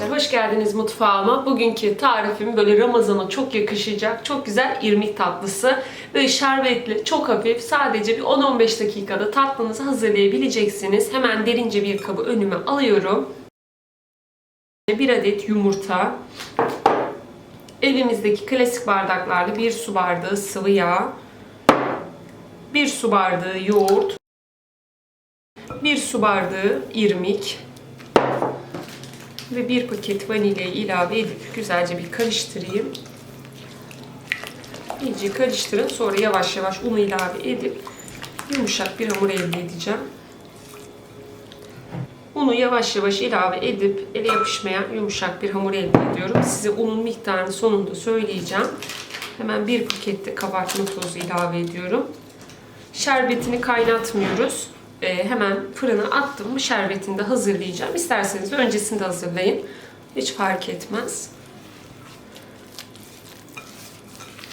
arkadaşlar, hoş geldiniz mutfağıma. Bugünkü tarifim böyle Ramazan'a çok yakışacak, çok güzel irmik tatlısı. Böyle şerbetli, çok hafif, sadece bir 10-15 dakikada tatlınızı hazırlayabileceksiniz. Hemen derince bir kabı önüme alıyorum. Bir adet yumurta, evimizdeki klasik bardaklarla bir su bardağı sıvı yağ, bir su bardağı yoğurt, bir su bardağı irmik, ve bir paket vanilyayı ilave edip güzelce bir karıştırayım. İyice karıştırın. Sonra yavaş yavaş unu ilave edip yumuşak bir hamur elde edeceğim. Unu yavaş yavaş ilave edip ele yapışmayan yumuşak bir hamur elde ediyorum. Size unun miktarını sonunda söyleyeceğim. Hemen bir pakette kabartma tozu ilave ediyorum. Şerbetini kaynatmıyoruz. Ee, hemen fırına attım mı şerbetini de hazırlayacağım. İsterseniz de öncesinde hazırlayın. Hiç fark etmez.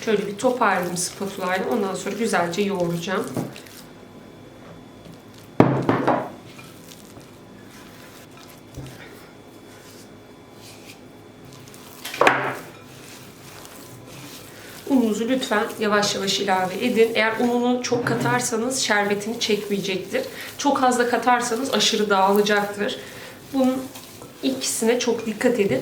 Şöyle bir toparlayayım spatula ile. Ondan sonra güzelce yoğuracağım. Ununuzu lütfen yavaş yavaş ilave edin. Eğer ununu çok katarsanız şerbetini çekmeyecektir. Çok fazla katarsanız aşırı dağılacaktır. Bunun ikisine çok dikkat edin.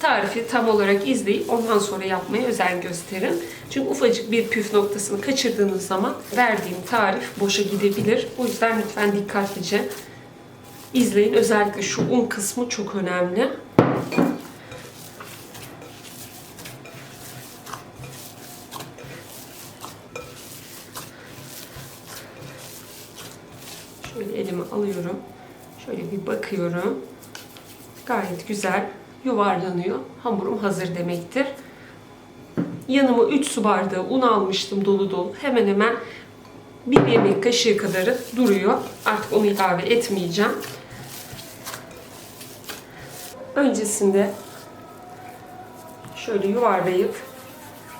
Tarifi tam olarak izleyip ondan sonra yapmaya özen gösterin. Çünkü ufacık bir püf noktasını kaçırdığınız zaman verdiğim tarif boşa gidebilir. O yüzden lütfen dikkatlice izleyin. Özellikle şu un kısmı çok önemli. Şöyle elime alıyorum. Şöyle bir bakıyorum. Gayet güzel yuvarlanıyor. Hamurum hazır demektir. Yanıma 3 su bardağı un almıştım dolu dolu. Hemen hemen bir yemek kaşığı kadarı duruyor. Artık onu ilave etmeyeceğim. Öncesinde şöyle yuvarlayıp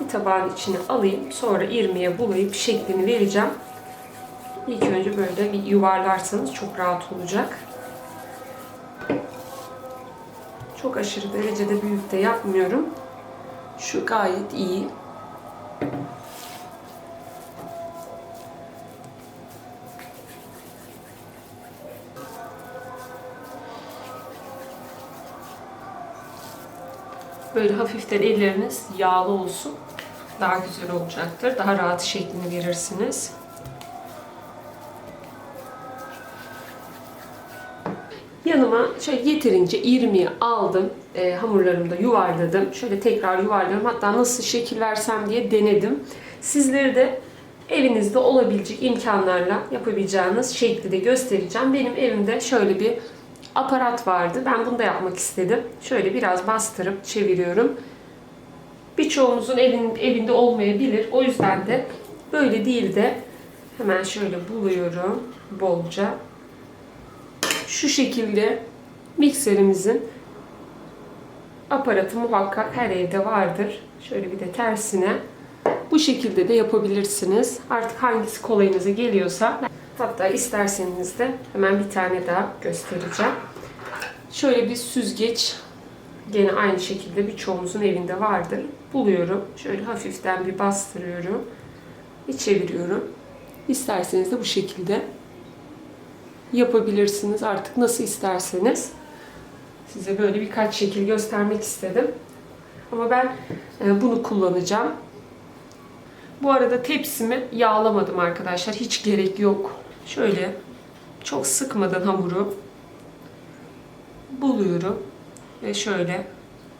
bir tabağın içine alayım. Sonra irmiye bulayıp şeklini vereceğim. İlk önce böyle bir yuvarlarsanız çok rahat olacak. Çok aşırı derecede büyük de yapmıyorum. Şu gayet iyi. Böyle hafiften elleriniz yağlı olsun. Daha güzel olacaktır. Daha rahat şeklini verirsiniz. Şöyle yeterince irmiği aldım. E, hamurlarımı da yuvarladım. Şöyle tekrar yuvarladım. Hatta nasıl şekil versem diye denedim. Sizleri de evinizde olabilecek imkanlarla yapabileceğiniz şekli de göstereceğim. Benim evimde şöyle bir aparat vardı. Ben bunu da yapmak istedim. Şöyle biraz bastırıp çeviriyorum. Birçoğumuzun evin, evinde olmayabilir. O yüzden de böyle değil de hemen şöyle buluyorum bolca şu şekilde mikserimizin aparatı muhakkak her evde vardır. Şöyle bir de tersine bu şekilde de yapabilirsiniz. Artık hangisi kolayınıza geliyorsa hatta isterseniz de hemen bir tane daha göstereceğim. Şöyle bir süzgeç gene aynı şekilde birçoğumuzun evinde vardır. Buluyorum. Şöyle hafiften bir bastırıyorum. Bir çeviriyorum. İsterseniz de bu şekilde yapabilirsiniz. Artık nasıl isterseniz. Size böyle birkaç şekil göstermek istedim. Ama ben e, bunu kullanacağım. Bu arada tepsimi yağlamadım arkadaşlar. Hiç gerek yok. Şöyle çok sıkmadan hamuru buluyorum. Ve şöyle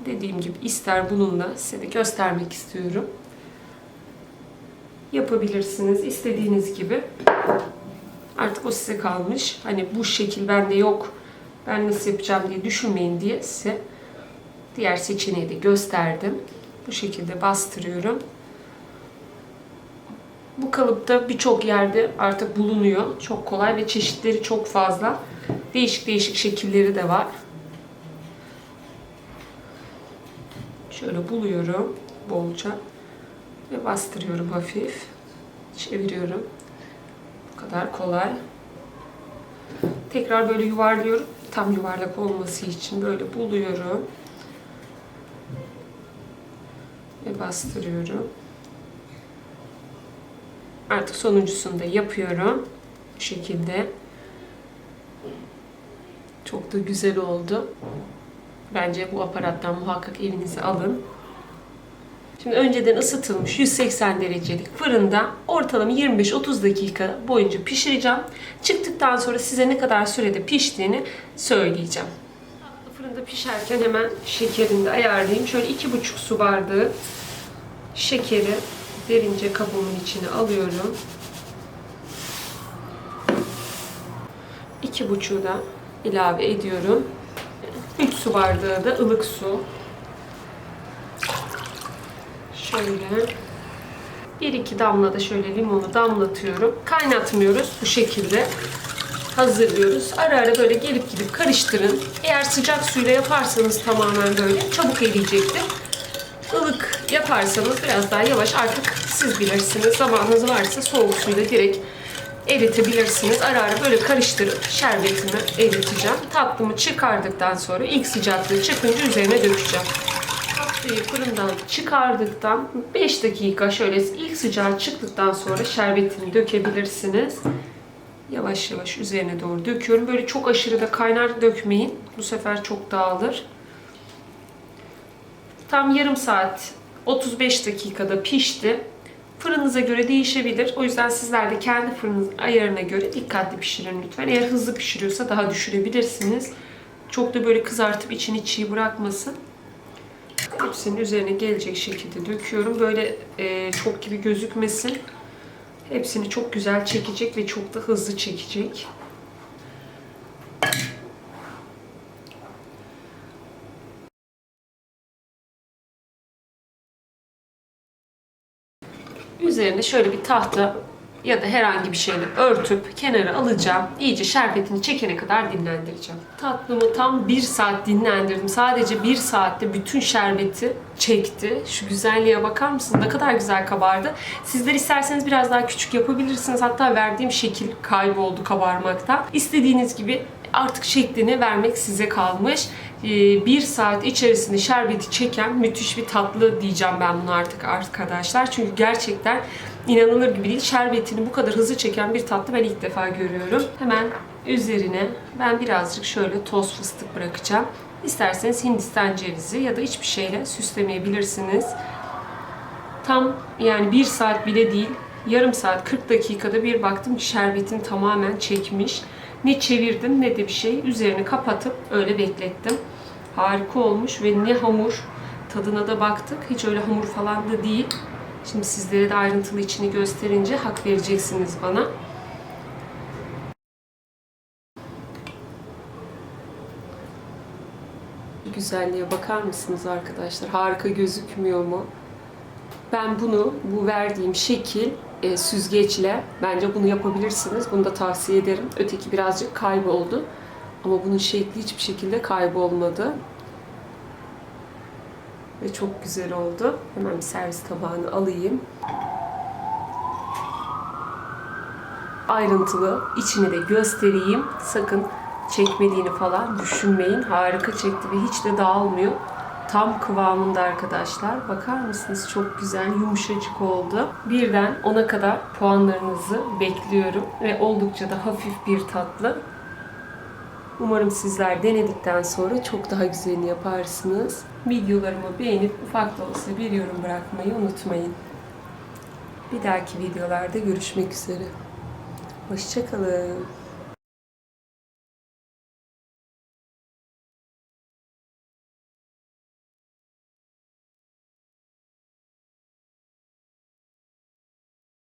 dediğim gibi ister bununla size de göstermek istiyorum. Yapabilirsiniz istediğiniz gibi. Artık o size kalmış. Hani bu şekil bende yok. Ben nasıl yapacağım diye düşünmeyin diye size diğer seçeneği de gösterdim. Bu şekilde bastırıyorum. Bu kalıpta birçok yerde artık bulunuyor. Çok kolay ve çeşitleri çok fazla. Değişik değişik şekilleri de var. Şöyle buluyorum bolca ve bastırıyorum hafif. Çeviriyorum. Bu kadar kolay. Tekrar böyle yuvarlıyorum tam yuvarlak olması için böyle buluyorum. Ve bastırıyorum. Artık sonuncusunu da yapıyorum. Bu şekilde. Çok da güzel oldu. Bence bu aparattan muhakkak elinize alın. Şimdi önceden ısıtılmış 180 derecelik fırında ortalama 25-30 dakika boyunca pişireceğim. Çıktıktan sonra size ne kadar sürede piştiğini söyleyeceğim. Fırında pişerken hemen şekerini de ayarlayayım. Şöyle 2,5 su bardağı şekeri derince kabımın içine alıyorum. 2,5'u da ilave ediyorum. 3 su bardağı da ılık su. Şöyle bir iki damla da şöyle limonu damlatıyorum. Kaynatmıyoruz bu şekilde. Hazırlıyoruz. Ara ara böyle gelip gidip karıştırın. Eğer sıcak suyla yaparsanız tamamen böyle çabuk eriyecektir. Ilık yaparsanız biraz daha yavaş artık siz bilirsiniz. Zamanınız varsa soğuk suyla direkt eritebilirsiniz. Ara ara böyle karıştırıp şerbetimi eriteceğim. Tatlımı çıkardıktan sonra ilk sıcaklığı çıkınca üzerine dökeceğim. Tatlıyı fırından çıkardıktan 5 dakika şöyle ilk sıcağı çıktıktan sonra şerbetini dökebilirsiniz. Yavaş yavaş üzerine doğru döküyorum. Böyle çok aşırı da kaynar dökmeyin. Bu sefer çok dağılır. Tam yarım saat 35 dakikada pişti. Fırınıza göre değişebilir. O yüzden sizler de kendi fırınız ayarına göre dikkatli pişirin lütfen. Eğer hızlı pişiriyorsa daha düşürebilirsiniz. Çok da böyle kızartıp içini çiğ bırakmasın. Hepsinin üzerine gelecek şekilde döküyorum. Böyle e, çok gibi gözükmesin. Hepsini çok güzel çekecek ve çok da hızlı çekecek. Üzerine şöyle bir tahta ya da herhangi bir şeyle örtüp kenara alacağım. İyice şerbetini çekene kadar dinlendireceğim. Tatlımı tam bir saat dinlendirdim. Sadece bir saatte bütün şerbeti çekti. Şu güzelliğe bakar mısınız? Ne kadar güzel kabardı. Sizler isterseniz biraz daha küçük yapabilirsiniz. Hatta verdiğim şekil kayboldu kabarmaktan. İstediğiniz gibi artık şeklini vermek size kalmış. Ee, Bir saat içerisinde şerbeti çeken müthiş bir tatlı diyeceğim ben bunu artık arkadaşlar. Çünkü gerçekten inanılır gibi değil. Şerbetini bu kadar hızlı çeken bir tatlı ben ilk defa görüyorum. Hemen üzerine ben birazcık şöyle toz fıstık bırakacağım. İsterseniz Hindistan cevizi ya da hiçbir şeyle süslemeyebilirsiniz. Tam yani bir saat bile değil yarım saat 40 dakikada bir baktım ki şerbetin tamamen çekmiş. Ne çevirdim ne de bir şey. Üzerini kapatıp öyle beklettim. Harika olmuş ve ne hamur. Tadına da baktık. Hiç öyle hamur falan da değil. Şimdi sizlere de ayrıntılı içini gösterince hak vereceksiniz bana. Güzelliğe bakar mısınız arkadaşlar? Harika gözükmüyor mu? Ben bunu, bu verdiğim şekil e, süzgeçle bence bunu yapabilirsiniz. Bunu da tavsiye ederim. Öteki birazcık kayboldu. Ama bunun şekli hiçbir şekilde kaybolmadı. Ve çok güzel oldu. Hemen bir servis tabağını alayım. Ayrıntılı içini de göstereyim. Sakın çekmediğini falan düşünmeyin. Harika çekti ve hiç de dağılmıyor. Tam kıvamında arkadaşlar. Bakar mısınız? Çok güzel, yumuşacık oldu. Birden 10'a kadar puanlarınızı bekliyorum. Ve oldukça da hafif bir tatlı. Umarım sizler denedikten sonra çok daha güzelini yaparsınız. Videolarımı beğenip ufak da olsa bir yorum bırakmayı unutmayın. Bir dahaki videolarda görüşmek üzere. Hoşçakalın.